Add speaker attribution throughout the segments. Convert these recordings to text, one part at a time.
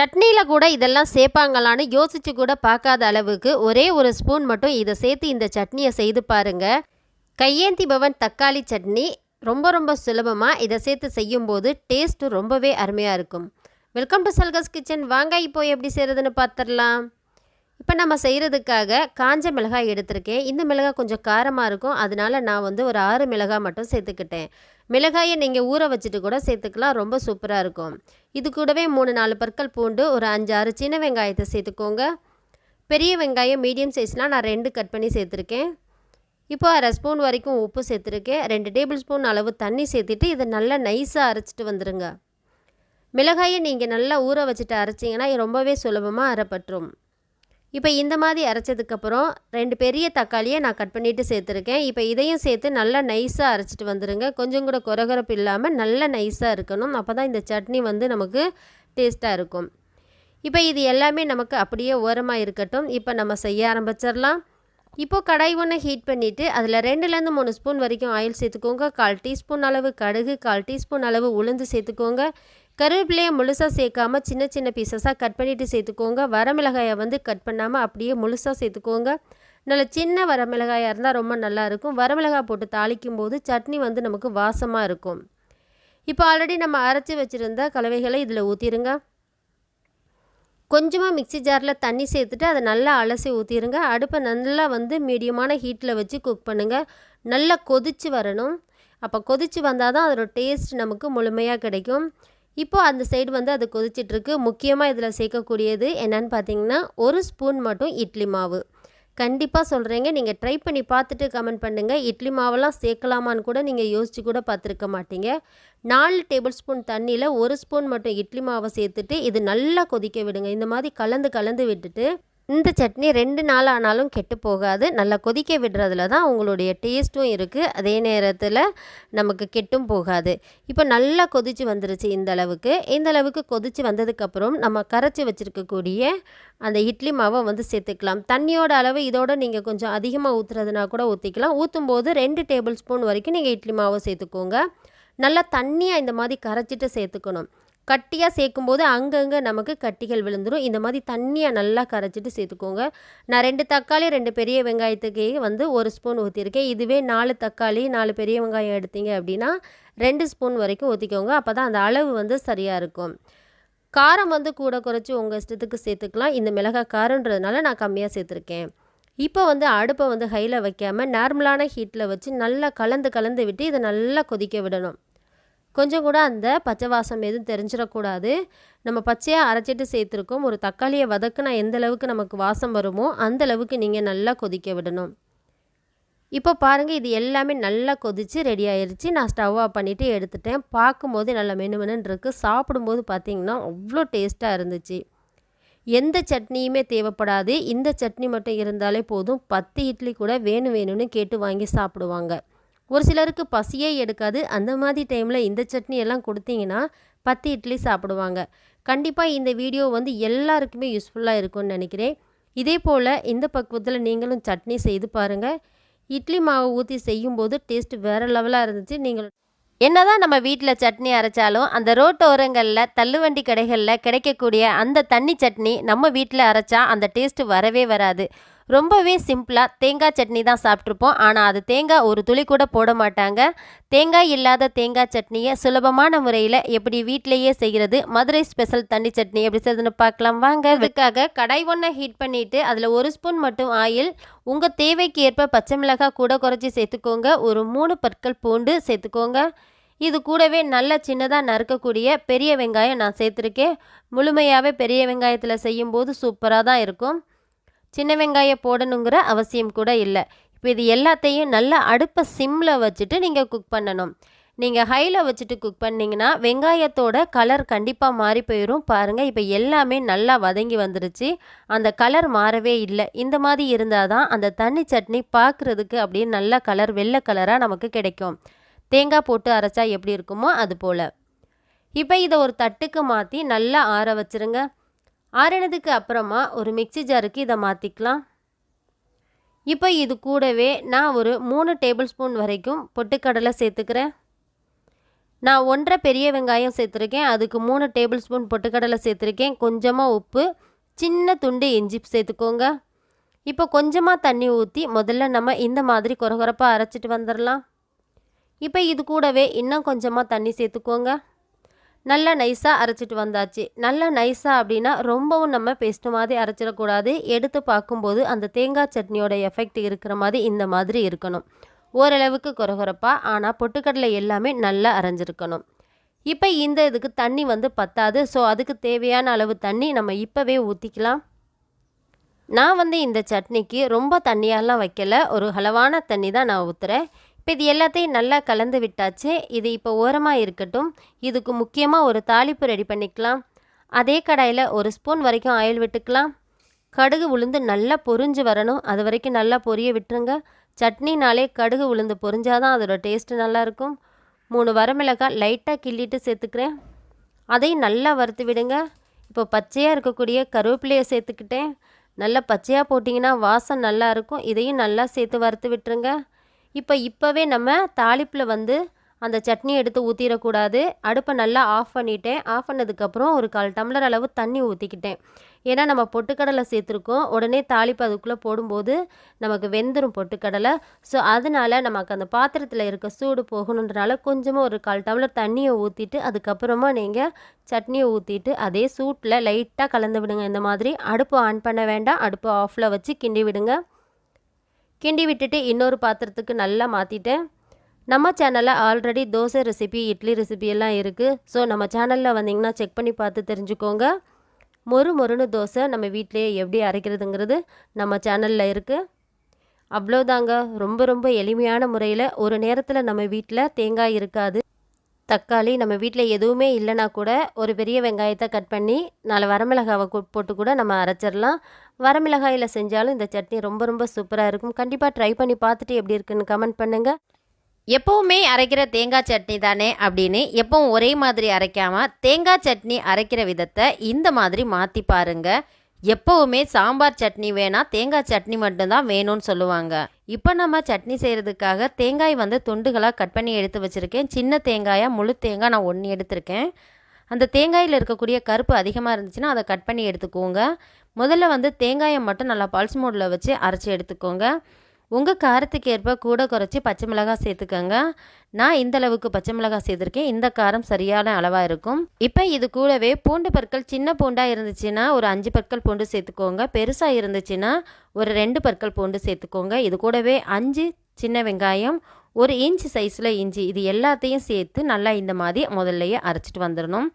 Speaker 1: சட்னியில் கூட இதெல்லாம் சேர்ப்பாங்களான்னு யோசிச்சு கூட பார்க்காத அளவுக்கு ஒரே ஒரு ஸ்பூன் மட்டும் இதை சேர்த்து இந்த சட்னியை செய்து பாருங்கள் கையேந்தி பவன் தக்காளி சட்னி ரொம்ப ரொம்ப சுலபமாக இதை சேர்த்து செய்யும்போது டேஸ்ட்டு ரொம்பவே அருமையாக இருக்கும். வெல்கம் டு சல்கஸ் கிச்சன். வாங்க இப்போ எப்படி செய்கிறதுன்னு பார்த்துடலாம். இப்போ நம்ம செய்கிறதுக்காக காஞ்ச மிளகாய் எடுத்திருக்கேன். இந்த மிளகாய் கொஞ்சம் காரமாக இருக்கும். அதனால நான் வந்து ஒரு ஆறு மிளகாய் மட்டும் சேர்த்துக்கிட்டேன். மிளகாயை நீங்கள் ஊற வச்சுட்டு கூட சேர்த்துக்கலாம். ரொம்ப சூப்பராக இருக்கும். இது கூடவே மூணு நாலு பற்கள் பூண்டு ஒரு அஞ்சு ஆறு சின்ன வெங்காயத்தை சேர்த்துக்கோங்க. பெரிய வெங்காயம் மீடியம் சைஸ்லாம் நான் ரெண்டு கட் பண்ணி சேர்த்துருக்கேன். இப்போ அரை ஸ்பூன் வரைக்கும் உப்பு சேர்த்துருக்கேன். ரெண்டு டேபிள் ஸ்பூன் அளவு தண்ணி சேர்த்துட்டு இதை நல்லா நைஸாக அரைச்சிட்டு வந்துடுங்க மிளகாயை நீங்கள் நல்லா ஊற வச்சுட்டு அரைச்சிங்கன்னா ரொம்பவே சுலபமாக அரைப்பட்டுரும் இப்போ இந்த மாதிரி அரைச்சதுக்கப்புறம் ரெண்டு பெரிய தக்காளியை நான் கட் பண்ணிவிட்டு சேர்த்துருக்கேன். இப்போ இதையும் சேர்த்து நல்லா நைஸாக அரைச்சிட்டு வந்துடுங்க கொஞ்சம் கூட குறகுறப்பு இல்லாமல் நல்லா நைஸாக இருக்கணும். அப்போ தான் இந்த சட்னி வந்து நமக்கு டேஸ்ட்டாக இருக்கும். இப்போ இது எல்லாமே நமக்கு அப்படியே ஓரமாக இருக்கட்டும். இப்போ நம்ம செய்ய ஆரம்பிச்சிடலாம். இப்போது கடாய் ஒன்று ஹீட் பண்ணிவிட்டு அதில் ரெண்டுலேருந்து மூணு ஸ்பூன் வரைக்கும் ஆயில் சேர்த்துக்கோங்க. கால் டீஸ்பூன் அளவு கடுகு கால் டீஸ்பூன் அளவு உளுந்து சேர்த்துக்கோங்க. கருவேப்பிலையை முழுசாக சேர்க்காம சின்ன சின்ன பீசஸாக கட் பண்ணிவிட்டு சேர்த்துக்கோங்க. வரமிளகாயை வந்து கட் பண்ணாமல் அப்படியே முழுசாக சேர்த்துக்கோங்க. நல்ல சின்ன வரமிளகாயாக இருந்தால் ரொம்ப நல்லாயிருக்கும் வரமிளகாய் போட்டு தாளிக்கும் போது சட்னி வந்து நமக்கு வாசமாக இருக்கும். இப்போ ஆல்ரெடி நம்ம அரைச்சி வச்சுருந்த கலவைகளை இதில் ஊற்றிடுங்க கொஞ்சமாக மிக்சி ஜாரில் தண்ணி சேர்த்துட்டு அதை நல்லா அலசி ஊற்றிடுங்க அடுப்பை நல்லா வந்து மீடியமான ஹீட்டில் வச்சு குக் பண்ணுங்கள் நல்லா கொதித்து வரணும். அப்போ கொதித்து வந்தால் தான் அதோட டேஸ்ட் நமக்கு முழுமையாக கிடைக்கும். இப்போது அந்த சைடு வந்து அது கொதிச்சிட்ருக்கு. முக்கியமாக இதில் சேர்க்கக்கூடியது என்னன்னு பார்த்தீங்கன்னா ஒரு ஸ்பூன் மட்டும் இட்லி மாவு. கண்டிப்பாக சொல்கிறேங்க நீங்கள் ட்ரை பண்ணி பார்த்துட்டு கமெண்ட் பண்ணுங்கள் இட்லி மாவெல்லாம் சேர்க்கலாமான்னு கூட நீங்கள் யோசித்து கூட பார்த்துருக்க மாட்டீங்க. நாலு டேபிள் ஸ்பூன் தண்ணியில் ஒரு ஸ்பூன் மட்டும் இட்லி மாவை சேர்த்துட்டு இது நல்லா கொதிக்க விடுங்க. இந்த மாதிரி கலந்து கலந்து விட்டுட்டு இந்த சட்னி ரெண்டு நாள் ஆனாலும் கெட்டு போகாது. நல்லா கொதிக்க விடுறதுல தான் உங்களுடைய டேஸ்ட்டும் இருக்குது அதே நேரத்தில் நமக்கு கெட்டும் போகாது. இப்போ நல்லா கொதித்து வந்துருச்சு இந்த அளவுக்கு. இந்த அளவுக்கு கொதித்து வந்ததுக்கப்புறம் நம்ம கரைச்சி வச்சுருக்கக்கூடிய அந்த இட்லி மாவை வந்து சேர்த்துக்கலாம். தண்ணியோட அளவு இதோட நீங்கள் கொஞ்சம் அதிகமாக ஊற்றுறதுனா கூட ஊற்றிக்கலாம் ஊற்றும் போது ரெண்டு டேபிள் ஸ்பூன் வரைக்கும் நீங்கள் இட்லி மாவை சேர்த்துக்கோங்க. நல்லா தண்ணியாக இந்த மாதிரி கரைச்சிட்டு சேர்த்துக்கணும். கட்டியாக சேர்க்கும்போது அங்கங்கே நமக்கு கட்டிகள் விழுந்துடும் இந்த மாதிரி தண்ணியாக நல்லா கரைச்சிட்டு சேர்த்துக்கோங்க. நான் ரெண்டு தக்காளி ரெண்டு பெரிய வெங்காயத்துக்கு வந்து ஒரு ஸ்பூன் ஊற்றிருக்கேன் இதுவே நாலு தக்காளி நாலு பெரிய வெங்காயம் எடுத்தீங்க அப்படின்னா ரெண்டு ஸ்பூன் வரைக்கும் ஊற்றிக்கோங்க அப்போ தான் அந்த அளவு வந்து சரியாக இருக்கும். காரம் வந்து கூட குறைச்சி உங்கள் இஷ்டத்துக்கு சேர்த்துக்கலாம். இந்த மிளகாய் காரன்றதுனால நான் கம்மியாக சேர்த்துருக்கேன். இப்போ வந்து அடுப்பை வந்து ஹையில் வைக்காமல் நார்மலான ஹீட்டில் வச்சு நல்லா கலந்து கலந்து விட்டு இதை நல்லா கொதிக்க விடணும். கொஞ்சம் கூட அந்த பச்சை வாசம் எதுவும் தெரிஞ்சிடக்கூடாது. நம்ம பச்சையாக அரைச்சிட்டு சேர்த்துருக்கோம். ஒரு தக்காளியை வதக்குனா எந்த அளவுக்கு நமக்கு வாசம் வருமோ அந்த அளவுக்கு நீங்கள் நல்லா கொதிக்க விடணும். இப்போ பாருங்கள் இது எல்லாமே நல்லா கொதித்து ரெடி ஆயிடுச்சு நான் ஸ்டவ் ஆஃப் பண்ணிவிட்டு எடுத்துட்டேன். பார்க்கும்போது நல்லா மெனு மெனுன்னு இருக்குது சாப்பிடும்போது பார்த்திங்கன்னா அவ்வளோ டேஸ்ட்டாக இருந்துச்சு. எந்த சட்னியுமே தேவைப்படாது. இந்த சட்னி மட்டும் இருந்தாலே போதும். பத்து இட்லி கூட வேணும் வேணும்னு கேட்டு வாங்கி சாப்பிடுவாங்க. ஒரு சிலருக்கு பசியே எடுக்காது. அந்த மாதிரி டைமில் இந்த சட்னி எல்லாம் கொடுத்தீங்கன்னா பத்து இட்லி சாப்பிடுவாங்க. கண்டிப்பாக இந்த வீடியோ வந்து எல்லாருக்குமே யூஸ்ஃபுல்லாக இருக்கும்னு நினைக்கிறேன். இதே போல் இந்த பக்குவத்தில் நீங்களும் சட்னி செய்து பாருங்கள் இட்லி மாவு ஊற்றி செய்யும்போது டேஸ்ட் வேறு லெவலாக இருந்துச்சு. நீங்கள் என்னதான் நம்ம வீட்டில் சட்னி அரைச்சாலும் அந்த ரோட்டோரங்களில் தள்ளுவண்டி கடைகளில் கிடைக்கக்கூடிய அந்த தண்ணி சட்னி நம்ம வீட்டில் அரைச்சா அந்த டேஸ்ட்டு வரவே வராது. ரொம்பவே சிம்பிளாக தேங்காய் சட்னி தான் சாப்பிட்ருப்போம் ஆனால் அது தேங்காய் ஒரு துளி கூட போட மாட்டாங்க. தேங்காய் இல்லாத தேங்காய் சட்னியை சுலபமான முறையில் எப்படி வீட்டிலையே செய்கிறது மதுரை ஸ்பெஷல் தண்ணி சட்னி எப்படி செய்யுதுன்னு பார்க்கலாம். வாங்க அதுக்காக கடாய் ஒன்றை ஹீட் பண்ணிவிட்டு அதில் ஒரு ஸ்பூன் மட்டும் ஆயில் உங்கள் தேவைக்கு ஏற்ப பச்சை மிளகாய் கூட குறைச்சி சேர்த்துக்கோங்க. ஒரு மூணு பற்கள் பூண்டு சேர்த்துக்கோங்க. இது கூடவே நல்ல சின்னதாக நறுக்கக்கூடிய பெரிய வெங்காயம் நான் சேர்த்துருக்கேன். முழுமையாகவே பெரிய வெங்காயத்தில் செய்யும்போது சூப்பராக தான் இருக்கும். சின்ன வெங்காயம் போடணுங்கிற அவசியம் கூட இல்லை. இப்போ இது எல்லாத்தையும் நல்லா அடுப்பை சிம்மில் வச்சுட்டு நீங்கள் குக் பண்ணணும். நீங்கள் ஹையில் வச்சுட்டு குக் பண்ணிங்கன்னா வெங்காயத்தோட கலர் கண்டிப்பாக மாறி போயிடும் பாருங்கள் இப்போ எல்லாமே நல்லா வதங்கி வந்துருச்சு. அந்த கலர் மாறவே இல்லை. இந்த மாதிரி இருந்தால் தான் அந்த தண்ணி சட்னி பார்க்குறதுக்கு அப்படியே நல்ல கலர் வெள்ளை கலராக நமக்கு கிடைக்கும். தேங்காய் போட்டு அரைச்சா எப்படி இருக்குமோ அது போல். இப்போ இதை ஒரு தட்டுக்கு மாற்றி நல்லா ஆற வச்சுருங்க. ஆறினதுக்கு அப்புறமா ஒரு மிக்சி ஜாருக்கு இதை மாற்றிக்கலாம் இப்போ இது கூடவே நான் ஒரு மூணு டேபிள் ஸ்பூன் வரைக்கும் பொட்டுக்கடலை சேர்த்துக்கிறேன்.
Speaker 2: நான் ஒன்றரை பெரிய வெங்காயம் சேர்த்துருக்கேன். அதுக்கு மூணு டேபிள் ஸ்பூன் பொட்டுக்கடலை சேர்த்துருக்கேன். கொஞ்சமாக உப்பு சின்ன துண்டு இஞ்சி சேர்த்துக்கோங்க. இப்போ கொஞ்சமாக தண்ணி ஊற்றி முதல்ல நம்ம இந்த மாதிரி குறகுறப்பாக அரைச்சிட்டு வந்துடலாம். இப்போ இது கூடவே இன்னும் கொஞ்சமாக தண்ணி சேர்த்துக்கோங்க. நல்லா நைஸாக அரைச்சிட்டு வந்தாச்சு. நல்லா நைஸாக அப்படின்னா ரொம்பவும் நம்ம பேஸ்ட்டு மாதிரி அரைச்சிடக்கூடாது. எடுத்து பார்க்கும்போது அந்த தேங்காய் சட்னியோட எஃபெக்ட் இருக்கிற மாதிரி இந்த மாதிரி இருக்கணும். ஓரளவுக்கு குறகுறப்பாக ஆனால் பொட்டுக்கடலை எல்லாமே நல்லா அரைஞ்சிருக்கணும். இப்போ இந்த இதுக்கு தண்ணி வந்து பத்தாது. ஸோ அதுக்கு தேவையான அளவு தண்ணி நம்ம இப்போவே ஊற்றிக்கலாம் நான் வந்து இந்த சட்னிக்கு ரொம்ப தண்ணியாலாம் வைக்கல. ஒரு அளவான தண்ணி தான் நான் ஊற்றுறேன் இப்போ இது எல்லாத்தையும் நல்லா கலந்து விட்டாச்சு. இது இப்போ ஓரமாக இருக்கட்டும். இதுக்கு முக்கியமாக ஒரு தாளிப்பு ரெடி பண்ணிக்கலாம். அதே கடாயில் ஒரு ஸ்பூன் வரைக்கும் ஆயில் விட்டுக்கலாம். கடுகு உளுந்து நல்லா பொரிஞ்சு வரணும். அது வரைக்கும் நல்லா பொரிய விட்டுருங்க. சட்னினாலே கடுகு உளுந்து பொரிஞ்சாதான் அதோட டேஸ்ட்டு நல்லாயிருக்கும் மூணு வரமிளகாய் லைட்டாக கிள்ளிட்டு சேர்த்துக்கிறேன். அதையும் நல்லா வறுத்து விடுங்க. இப்போ பச்சையாக இருக்கக்கூடிய கருவேப்பிலையை சேர்த்துக்கிட்டேன். நல்லா பச்சையாக போட்டிங்கன்னா வாசம் நல்லாயிருக்கும் இதையும் நல்லா சேர்த்து வறுத்து விட்டுருங்க. இப்போ இப்போவே நம்ம தாளிப்பில் வந்து அந்த சட்னி எடுத்து ஊற்றிடக்கூடாது அடுப்பை நல்லா ஆஃப் பண்ணிட்டேன். ஆஃப் பண்ணதுக்கப்புறம் ஒரு கால் டம்ளர் அளவு தண்ணி ஊற்றிக்கிட்டேன் ஏன்னா நம்ம பொட்டுக்கடலை சேர்த்துருக்கோம். உடனே தாளிப்பு அதுக்குள்ளே போடும்போது நமக்கு வெந்துடும் பொட்டுக்கடலை. ஸோ அதனால நமக்கு அந்த பாத்திரத்தில் இருக்க சூடு போகணுன்றனால கொஞ்சமாக ஒரு கால் டம்ளர் தண்ணியை ஊற்றிட்டு அதுக்கப்புறமா நீங்கள் சட்னியை ஊற்றிட்டு அதே சூட்டில் லைட்டாக கலந்து விடுங்க. இந்த மாதிரி அடுப்பு ஆன் பண்ண வேண்டாம். அடுப்பு ஆஃபில் வச்சு கிண்டி விடுங்க. கிண்டி விட்டுட்டு இன்னொரு பாத்திரத்துக்கு நல்லா மாற்றிட்டேன் நம்ம சேனலில் already dosa recipe idli recipe எல்லாம் இருக்குது ஸோ நம்ம சேனலில் வந்தீங்கன்னா செக் பண்ணி பார்த்து தெரிஞ்சுக்கோங்க. மொறு மொறுன்னு தோசை நம்ம வீட்டிலேயே எப்படி அரைக்கிறதுங்கிறது நம்ம சேனலில் இருக்குது அவ்வளோதாங்க ரொம்ப ரொம்ப எளிமையான முறையில் ஒரு நேரத்தில் நம்ம வீட்டில் தேங்காய் இருக்காது. தக்காளி நம்ம வீட்டில் எதுவுமே இல்லைனா கூட ஒரு பெரிய வெங்காயத்தை கட் பண்ணி நாலு வரமிளகாவை போட்டு கூட நம்ம அரைச்சிடலாம். வரமிளகாயில் செஞ்சாலும் இந்த சட்னி ரொம்ப ரொம்ப சூப்பராக இருக்கும். கண்டிப்பாக ட்ரை பண்ணி பார்த்துட்டு எப்படி இருக்குன்னு கமெண்ட் பண்ணுங்கள்
Speaker 1: எப்பவுமே அரைக்கிற தேங்காய் சட்னி தானே அப்படின்னு எப்பவும் ஒரே மாதிரி அரைக்காமல் தேங்காய் சட்னி அரைக்கிற விதத்தை இந்த மாதிரி மாற்றி பாருங்கள் எப்போவுமே சாம்பார் சட்னி வேணால் தேங்காய் சட்னி மட்டும்தான் வேணும்னு சொல்லுவாங்க. இப்போ நம்ம சட்னி செய்கிறதுக்காக தேங்காய் வந்து துண்டுகளாக கட் பண்ணி எடுத்து வச்சுருக்கேன். சின்ன தேங்காயாக முழு தேங்காய் நான் ஒன்று எடுத்திருக்கேன். அந்த தேங்காயில் இருக்கக்கூடிய கருப்பு அதிகமாக இருந்துச்சுன்னா அதை கட் பண்ணி எடுத்துக்கோங்க. முதல்ல வந்து தேங்காயை மட்டும் நல்லா பல்ஸ் மோடில் வச்சு அரைச்சி எடுத்துக்கோங்க. உங்கள் காரத்துக்கு ஏற்ப கூட குறைச்சி பச்சை மிளகாய் சேர்த்துக்கோங்க. நான் இந்த அளவுக்கு பச்சை மிளகாய் சேர்த்துருக்கேன். இந்த காரம் சரியான அளவாக இருக்கும். இப்போ இது கூடவே பூண்டு பற்கள் சின்ன பூண்டாக இருந்துச்சுன்னா ஒரு அஞ்சு பற்கள் பூண்டு சேர்த்துக்கோங்க. பெருசாக இருந்துச்சுன்னா ஒரு ரெண்டு பற்கள் பூண்டு சேர்த்துக்கோங்க. இது கூடவே அஞ்சு சின்ன வெங்காயம் ஒரு இன்ச் சைஸில் இஞ்சி இது எல்லாத்தையும் சேர்த்து நல்லா இந்த மாதிரி முதல்லையே அரைச்சிட்டு வந்துடணும்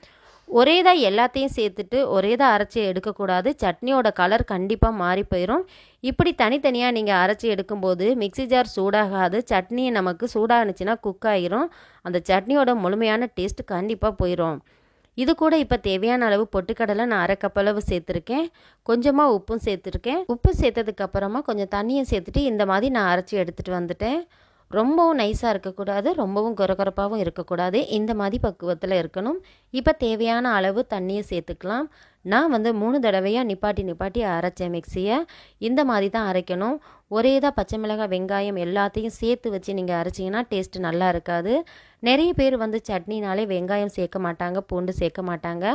Speaker 1: ஒரேதாக எல்லாத்தையும் சேர்த்துட்டு ஒரே தான் அரைச்சி எடுக்கக்கூடாது. சட்னியோட கலர் கண்டிப்பாக மாறி போயிடும் இப்படி தனித்தனியாக நீங்கள் அரைச்சி எடுக்கும்போது மிக்ஸி ஜார் சூடாகாது. சட்னி நமக்கு சூடானுச்சுன்னா குக் ஆகிரும் அந்த சட்னியோட முழுமையான டேஸ்ட் கண்டிப்பாக போயிடும் இது கூட இப்போ தேவையான அளவு பொட்டுக்கடலை நான் அரை கப் அளவு சேர்த்துருக்கேன். கொஞ்சமாக உப்பும் சேர்த்துருக்கேன். உப்பு சேர்த்ததுக்கப்புறமா கொஞ்சம் தண்ணியும் சேர்த்துட்டு இந்த மாதிரி நான் அரைச்சி எடுத்துகிட்டு வந்துட்டேன். ரொம்பவும் நைஸாக இருக்கக்கூடாது ரொம்பவும் குறகுறப்பாகவும் இருக்கக்கூடாது. இந்த மாதிரி பக்குவத்தில் இருக்கணும். இப்போ தேவையான அளவு தண்ணியை சேர்த்துக்கலாம். நான் வந்து மூணு தடவையாக நிப்பாட்டி நிப்பாட்டி அரைச்சேன் மிக்சியை. இந்த மாதிரி தான் அரைக்கணும். ஒரே தான் பச்சை மிளகாய் வெங்காயம் எல்லாத்தையும் சேர்த்து வச்சு நீங்கள் அரைச்சிங்கன்னா டேஸ்ட்டு நல்லா இருக்காது. நிறைய பேர் வந்து சட்னினாலே வெங்காயம் சேர்க்க மாட்டாங்க பூண்டு சேர்க்க மாட்டாங்க.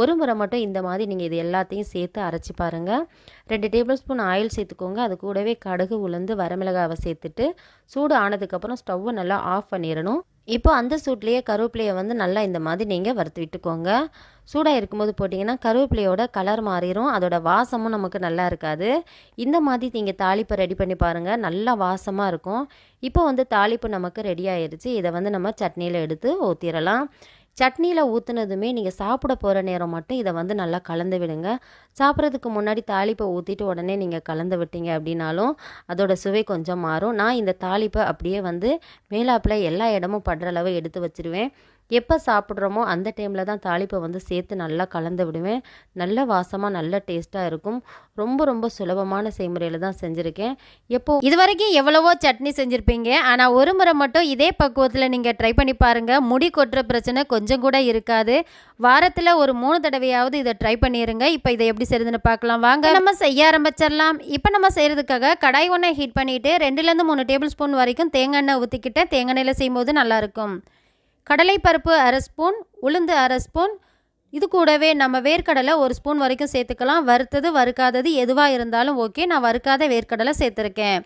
Speaker 1: ஒரு முறை மட்டும் இந்த மாதிரி நீங்கள் இது எல்லாத்தையும் சேர்த்து அரைச்சி பாருங்கள் ரெண்டு டேபிள் ஸ்பூன் ஆயில் சேர்த்துக்கோங்க. அது கூடவே கடுகு உளுந்து வரமிளகாவை சேர்த்துட்டு சூடு ஆனதுக்கப்புறம் ஸ்டவ்வை நல்லா ஆஃப் பண்ணிடணும் இப்போ அந்த சூட்லேயே கருவேப்பிலையை வந்து நல்லா இந்த மாதிரி நீங்கள் வறுத்து விட்டுக்கோங்க. சூடாக இருக்கும்போது போட்டிங்கன்னா கருவேப்பிலையோட கலர் மாறிடும் அதோட வாசமும் நமக்கு நல்லா இருக்காது. இந்த மாதிரி நீங்கள் தாளிப்பை ரெடி பண்ணி பாருங்கள் நல்லா வாசமாக இருக்கும். இப்போ வந்து தாளிப்பு நமக்கு ரெடி ஆயிடுச்சு இதை வந்து நம்ம சட்னியில் எடுத்து ஊற்றிடலாம் சட்னியில் ஊற்றுனதுமே நீங்கள் சாப்பிட போகிற நேரம் மட்டும் இதை வந்து நல்லா கலந்து விடுங்க. சாப்பிட்றதுக்கு முன்னாடி தாளிப்பை ஊற்றிட்டு உடனே நீங்கள் கலந்து விட்டீங்க அப்படின்னாலும் அதோட சுவை கொஞ்சம் மாறும். நான் இந்த தாளிப்பை அப்படியே வந்து மேலாப்பில் எல்லா இடமும் படுற அளவு எடுத்து வச்சிருவேன். எப்போ சாப்பிட்றோமோ அந்த டைமில் தான் தாளிப்பை வந்து சேர்த்து நல்லா கலந்து விடுவேன். நல்ல வாசமாக நல்ல டேஸ்ட்டாக இருக்கும். ரொம்ப ரொம்ப சுலபமான செய்முறையில் தான் செஞ்சுருக்கேன். எப்போ
Speaker 2: இது வரைக்கும் எவ்வளவோ சட்னி செஞ்சுருப்பீங்க. ஆனால் ஒரு முறை மட்டும் இதே பக்குவத்தில் நீங்கள் ட்ரை பண்ணி பாருங்கள் முடி கொட்டுற பிரச்சனை கொஞ்சம் கூட இருக்காது. வாரத்தில் ஒரு மூணு தடவையாவது இதை ட்ரை பண்ணிடுங்க இப்போ இதை எப்படி செய்யுதுன்னு பார்க்கலாம். வாங்க. நம்ம செய்ய ஆரம்பிச்சிடலாம். இப்போ நம்ம செய்கிறதுக்காக கடாய் ஒன்றை ஹீட் பண்ணிவிட்டு ரெண்டுலேருந்து மூணு டேபிள் ஸ்பூன் வரைக்கும் தேங்காய் எண்ணெய் ஊற்றிக்கிட்ட தேங்காய் எண்ணெயில் செய்யும்போது நல்லாயிருக்கும் கடலைப்பருப்பு அரை ஸ்பூன் உளுந்து அரை ஸ்பூன். இது கூடவே நம்ம வேர்க்கடலை ஒரு ஸ்பூன் வரைக்கும் சேர்த்துக்கலாம். வறுத்தது வறுக்காதது எதுவாக இருந்தாலும் ஓகே. நான் வறுக்காத வேர்க்கடலை சேர்த்துருக்கேன்.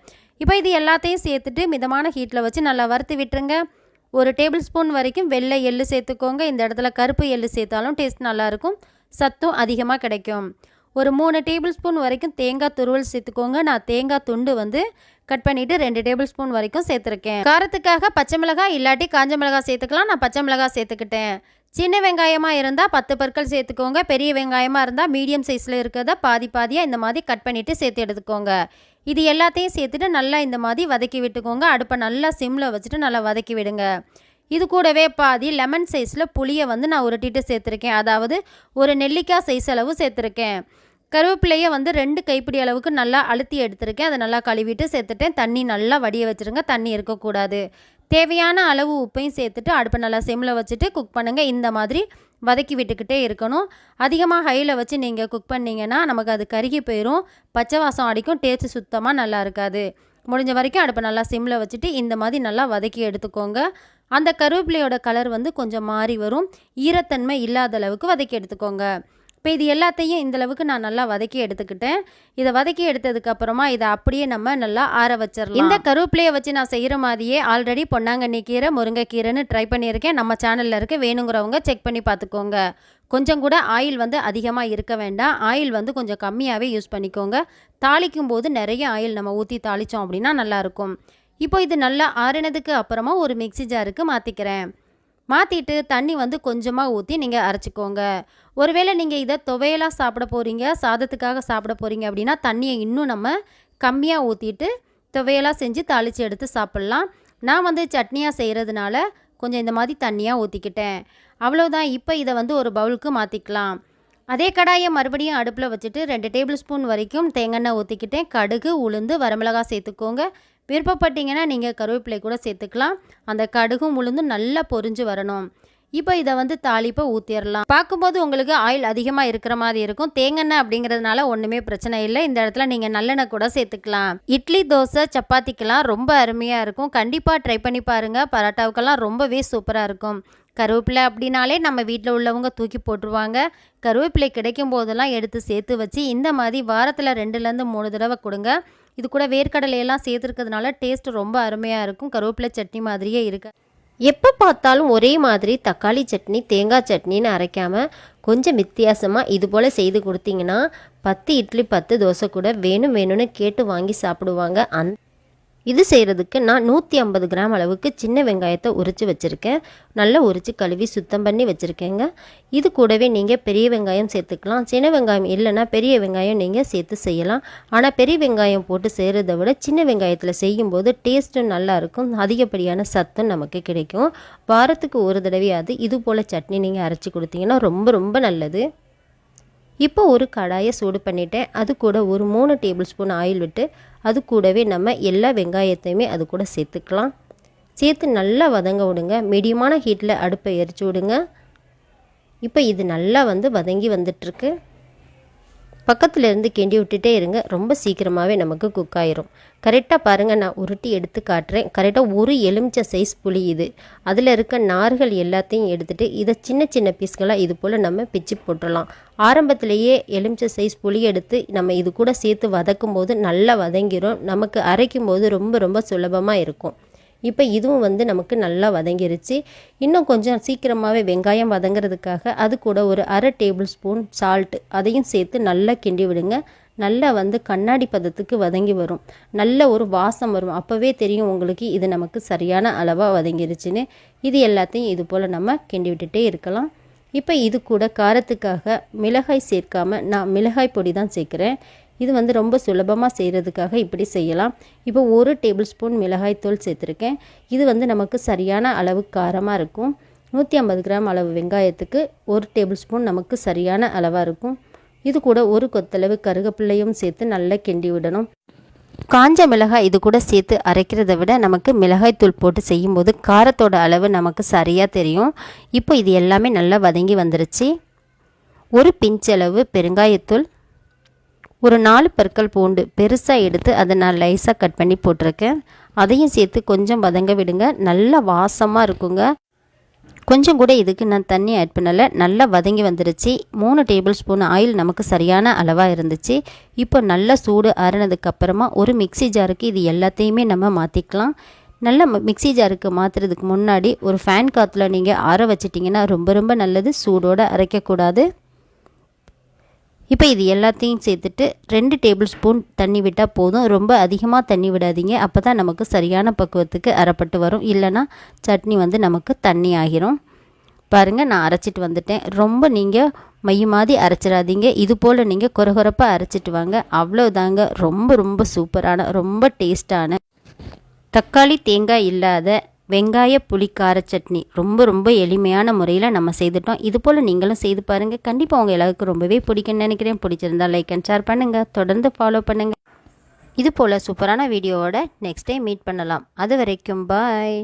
Speaker 2: இப்போ இது எல்லாத்தையும் சேர்த்துட்டு மிதமான ஹீட்டில் வச்சு நல்லா வறுத்து விட்டுருங்க. ஒரு டேபிள் ஸ்பூன் வரைக்கும் வெள்ளை எள்ளு சேர்த்துக்கோங்க. இந்த இடத்துல கருப்பு எள்ளு சேர்த்தாலும் டேஸ்ட் நல்லாயிருக்கும் சத்தும் அதிகமாக கிடைக்கும். ஒரு மூணு டேபிள் ஸ்பூன் வரைக்கும் தேங்காய் துருவல் சேர்த்துக்கோங்க. நான் தேங்காய் துண்டு வந்து கட் பண்ணிவிட்டு ரெண்டு டேபிள் ஸ்பூன் வரைக்கும் சேர்த்துருக்கேன். காரத்துக்காக பச்சை மிளகாய் இல்லாட்டி காஞ்ச மிளகாய் சேர்த்துக்கலாம். நான் பச்சை மிளகாய் சேர்த்துக்கிட்டேன். சின்ன வெங்காயமாக இருந்தால் பத்து பற்கள் சேர்த்துக்கோங்க. பெரிய வெங்காயமாக இருந்தால் மீடியம் சைஸில் இருக்கிறத பாதி பாதியாக இந்த மாதிரி கட் பண்ணிவிட்டு சேர்த்து எடுத்துக்கோங்க. இது எல்லாத்தையும் சேர்த்துட்டு நல்லா இந்த மாதிரி வதக்கி விட்டுக்கோங்க. அடுப்பை நல்லா சிம்மில் வச்சுட்டு நல்லா வதக்கி விடுங்க. இது கூடவே பாதி லெமன் சைஸில் புளியை வந்து நான் உருட்டிட்டு சேர்த்துருக்கேன். அதாவது ஒரு நெல்லிக்காய் சைஸ் அளவு சேர்த்துருக்கேன். கருவேப்பிலையை வந்து ரெண்டு கைப்பிடி அளவுக்கு நல்லா அழுத்தி எடுத்திருக்கேன். அதை நல்லா கழுவிட்டு சேர்த்துட்டேன். தண்ணி நல்லா வடிய வச்சுருங்க. தண்ணி இருக்கக்கூடாது. தேவையான அளவு உப்பையும் சேர்த்துட்டு அடுப்பை நல்லா சிம்மில் வச்சுட்டு குக் பண்ணுங்கள் இந்த மாதிரி வதக்கி விட்டுக்கிட்டே இருக்கணும். அதிகமாக ஹையில் வச்சு நீங்கள் குக் பண்ணிங்கன்னா நமக்கு அது கருகி போயிடும் பச்சை வாசம் அடிக்கும். டேஸ்ட்டு சுத்தமாக நல்லா இருக்காது. முடிஞ்ச வரைக்கும் அடுப்பை நல்லா சிம்மில் வச்சுட்டு இந்த மாதிரி நல்லா வதக்கி எடுத்துக்கோங்க. அந்த கருவேப்பிலையோட கலர் வந்து கொஞ்சம் மாறி வரும். ஈரத்தன்மை இல்லாத அளவுக்கு வதக்கி எடுத்துக்கோங்க. இப்போ இது எல்லாத்தையும் இந்தளவுக்கு நான் நல்லா வதக்கி எடுத்துக்கிட்டேன். இதை வதக்கி எடுத்ததுக்கப்புறமா இதை அப்படியே நம்ம நல்லா ஆற வச்சிடலாம் இந்த கருவேப்பிலையை வச்சு நான் செய்கிற மாதிரியே ஆல்ரெடி பொன்னாங்கண்ணி கீரை முருங்கைக்கீரைன்னு ட்ரை பண்ணியிருக்கேன். நம்ம சேனலில் இருக்க வேணுங்கிறவங்க செக் பண்ணி பார்த்துக்கோங்க. கொஞ்சம் கூட ஆயில் வந்து அதிகமாக இருக்க வேண்டாம். ஆயில் வந்து கொஞ்சம் கம்மியாகவே யூஸ் பண்ணிக்கோங்க. தாளிக்கும் போது நிறைய ஆயில் நம்ம ஊற்றி தாளித்தோம் அப்படின்னா நல்லாயிருக்கும் இப்போ இது நல்லா ஆறினதுக்கு அப்புறமா ஒரு மிக்சி ஜாருக்கு மாற்றிக்கிறேன் மாற்றிட்டு தண்ணி வந்து கொஞ்சமாக ஊற்றி நீங்கள் அரைச்சிக்கோங்க. ஒருவேளை நீங்கள் இதை துவையலாக சாப்பிட போகிறீங்க சாதத்துக்காக சாப்பிட போகிறீங்க அப்படின்னா தண்ணியை இன்னும் நம்ம கம்மியாக ஊற்றிட்டு துவையலாக செஞ்சு தாளித்து எடுத்து சாப்பிட்லாம். நான் வந்து சட்னியாக செய்கிறதுனால கொஞ்சம் இந்த மாதிரி தண்ணியாக ஊற்றிக்கிட்டேன் அவ்வளோதான் இப்போ இதை வந்து ஒரு பவுலுக்கு மாற்றிக்கலாம் அதே கடாயை மறுபடியும் அடுப்பில் வச்சுட்டு ரெண்டு டேபிள் ஸ்பூன் வரைக்கும் தேங்காய் ஊற்றிக்கிட்டேன் கடுகு உளுந்து வரமிளகாய் சேர்த்துக்கோங்க. விருப்பப்பட்டீங்கன்னா நீங்கள் கருவேப்பிலை கூட சேர்த்துக்கலாம். அந்த கடுகும் உளுந்தும் நல்லா பொரிஞ்சு வரணும். இப்போ இதை வந்து தாளிப்பை ஊற்றிடலாம் பார்க்கும்போது உங்களுக்கு ஆயில் அதிகமாக இருக்கிற மாதிரி இருக்கும். தேங்காய் அப்படிங்கிறதுனால ஒன்றுமே பிரச்சனை இல்லை. இந்த இடத்துல நீங்கள் நல்லெண்ணெய் கூட சேர்த்துக்கலாம். இட்லி தோசை சப்பாத்திக்கெல்லாம் ரொம்ப அருமையாக இருக்கும். கண்டிப்பாக ட்ரை பண்ணி பாருங்கள் பரோட்டாவுக்கெல்லாம் ரொம்பவே சூப்பராக இருக்கும். கருவேப்பிலை அப்படின்னாலே நம்ம வீட்டில் உள்ளவங்க தூக்கி போட்டுருவாங்க. கருவேப்பிலை கிடைக்கும் போதெல்லாம் எடுத்து சேர்த்து வச்சு இந்த மாதிரி வாரத்தில் ரெண்டுலேருந்து மூணு தடவை கொடுங்க. இது கூட வேர்க்கடலையெல்லாம் சேர்த்துருக்கிறதுனால டேஸ்ட் ரொம்ப அருமையாக இருக்கும். கருவேப்பிலை சட்னி மாதிரியே இருக்குது
Speaker 1: எப்போ பார்த்தாலும் ஒரே மாதிரி தக்காளி சட்னி தேங்காய் சட்னின்னு அரைக்காமல் கொஞ்சம் வித்தியாசமாக இது போல் செய்து கொடுத்தீங்கன்னா பத்து இட்லி பத்து தோசை கூட வேணும் வேணும்னு கேட்டு வாங்கி சாப்பிடுவாங்க. அந் இது செய்கிறதுக்கு நான் நூற்றி ஐம்பது கிராம் அளவுக்கு சின்ன வெங்காயத்தை உரித்து வச்சுருக்கேன். நல்லா உரித்து கழுவி சுத்தம் பண்ணி வச்சுருக்கேங்க. இது கூடவே நீங்கள் பெரிய வெங்காயம் சேர்த்துக்கலாம். சின்ன வெங்காயம் இல்லைன்னா பெரிய வெங்காயம் நீங்கள் சேர்த்து செய்யலாம். ஆனால் பெரிய வெங்காயம் போட்டு செய்கிறத விட சின்ன வெங்காயத்தில் செய்யும்போது டேஸ்ட்டும் நல்லாயிருக்கும் அதிகப்படியான சத்தும் நமக்கு கிடைக்கும். வாரத்துக்கு ஒரு தடவையாவது இது போல் சட்னி நீங்கள் அரைச்சி கொடுத்தீங்கன்னா ரொம்ப ரொம்ப நல்லது. இப்போ ஒரு கடாயை சூடு பண்ணிட்டேன். அது கூட ஒரு மூணு டேபிள் ஸ்பூன் ஆயில் விட்டு அது கூடவே நம்ம எல்லா வெங்காயத்தையுமே அது கூட சேர்த்துக்கலாம். சேர்த்து நல்லா வதங்க விடுங்க. மீடியமான ஹீட்டில் அடுப்பை எரிச்சு விடுங்க. இப்போ இது நல்லா வந்து வதங்கி வந்துட்டுருக்கு. பக்கத்தில் இருந்து கிண்டி விட்டுட்டே இருங்க. ரொம்ப சீக்கிரமாகவே நமக்கு குக் ஆயிரும். கரெக்டாக பாருங்கள் நான் உருட்டி எடுத்து காட்டுறேன். கரெக்டாக ஒரு எலுமிச்சை சைஸ் புளி இது. அதில் இருக்க நார்கள் எல்லாத்தையும் எடுத்துகிட்டு இதை சின்ன சின்ன பீஸ்களாக இது போல் நம்ம பிச்சு போட்டுடலாம் ஆரம்பத்திலேயே எலுமிச்சை சைஸ் புளி எடுத்து நம்ம இது கூட சேர்த்து வதக்கும் போது நல்லா வதங்கிரும். நமக்கு அரைக்கும் போது ரொம்ப ரொம்ப சுலபமாக இருக்கும். இப்போ இதுவும் வந்து நமக்கு நல்லா வதங்கிருச்சு. இன்னும் கொஞ்சம் சீக்கிரமாகவே வெங்காயம் வதங்கிறதுக்காக அது கூட ஒரு அரை டேபிள் ஸ்பூன் சால்ட் அதையும் சேர்த்து நல்லா கிண்டி விடுங்க. நல்லா வந்து கண்ணாடி பதத்துக்கு வதங்கி வரும். நல்ல ஒரு வாசம் வரும். அப்போவே தெரியும் உங்களுக்கு இது நமக்கு சரியான அளவாக வதங்கிருச்சுன்னு. இது எல்லாத்தையும் இது போல் நம்ம கிண்டி விட்டுட்டே இருக்கலாம். இப்போ இது கூட காரத்துக்காக மிளகாய் சேர்க்காமல் நான் மிளகாய் பொடி தான் சேர்க்குறேன். இது வந்து ரொம்ப சுலபமாக செய்கிறதுக்காக இப்படி செய்யலாம். இப்போ ஒரு டேபிள் ஸ்பூன் மிளகாய்த்தூள் சேர்த்துருக்கேன். இது வந்து நமக்கு சரியான அளவு காரமாக இருக்கும். நூற்றி ஐம்பது கிராம் அளவு வெங்காயத்துக்கு ஒரு டேபிள் ஸ்பூன் நமக்கு சரியான அளவாக இருக்கும். இது கூட ஒரு கொத்தளவு கருகப்பிள்ளையும் சேர்த்து நல்லா கிண்டி விடணும். காஞ்ச மிளகாய் இது கூட சேர்த்து அரைக்கிறத விட நமக்கு மிளகாய்த்தூள் போட்டு செய்யும்போது காரத்தோட அளவு நமக்கு சரியாக தெரியும். இப்போ இது எல்லாமே நல்லா வதங்கி வந்துருச்சு. ஒரு பிஞ்சளவு பெருங்காயத்தூள் ஒரு நாலு பற்கள் பூண்டு பெருசாக எடுத்து அதை நான் லைஸாக கட் பண்ணி போட்டிருக்கேன். அதையும் சேர்த்து கொஞ்சம் வதங்க விடுங்க. நல்லா வாசமாக இருக்குங்க.
Speaker 2: கொஞ்சம் கூட இதுக்கு நான் தண்ணி ஆட் பண்ணலை. நல்லா வதங்கி வந்துருச்சு. மூணு டேபிள் ஸ்பூன் ஆயில் நமக்கு சரியான அளவாக இருந்துச்சு. இப்போ நல்லா சூடு ஆறுனதுக்கு அப்புறமா ஒரு மிக்ஸி ஜாருக்கு இது எல்லாத்தையுமே நம்ம மாற்றிக்கலாம் நல்லா ம- மிக்ஸி ஜாருக்கு மாற்றுறதுக்கு முன்னாடி ஒரு ஃபேன் காற்றுல நீங்கள் ஆற வச்சிட்டிங்கன்னா ரொம்ப ரொம்ப நல்லது. சூடோடு அரைக்கக்கூடாது. இப்போ இது எல்லாத்தையும் சேர்த்துட்டு ரெண்டு டேபிள் ஸ்பூன் தண்ணி விட்டால் போதும். ரொம்ப அதிகமாக தண்ணி விடாதீங்க. அப்போ தான் நமக்கு சரியான பக்குவத்துக்கு அரைப்பட்டு வரும். இல்லைன்னா சட்னி வந்து நமக்கு தண்ணி ஆகிரும். பாருங்கள் நான் அரைச்சிட்டு வந்துட்டேன். ரொம்ப நீங்கள் மைய மாதிரி அரைச்சிடாதீங்க. இது போல் நீங்கள் குறகுறப்பாக அரைச்சிட்டு வாங்க. அவ்வளோதாங்க ரொம்ப ரொம்ப சூப்பரான ரொம்ப டேஸ்டான தக்காளி தேங்காய் இல்லாத வெங்காய புளி கார சட்னி ரொம்ப ரொம்ப எளிமையான முறையில் நம்ம செய்துட்டோம். இது போல் நீங்களும் செய்து பாருங்கள் கண்டிப்பாக உங்கள் எல்லாருக்கும் ரொம்பவே பிடிக்கும்னு நினைக்கிறேன். பிடிச்சிருந்தா லைக் அண்ட் ஷேர் பண்ணுங்கள் தொடர்ந்து ஃபாலோ பண்ணுங்கள் இது போல் சூப்பரான வீடியோவோட நெக்ஸ்ட் டைம் மீட் பண்ணலாம். அது வரைக்கும் பாய்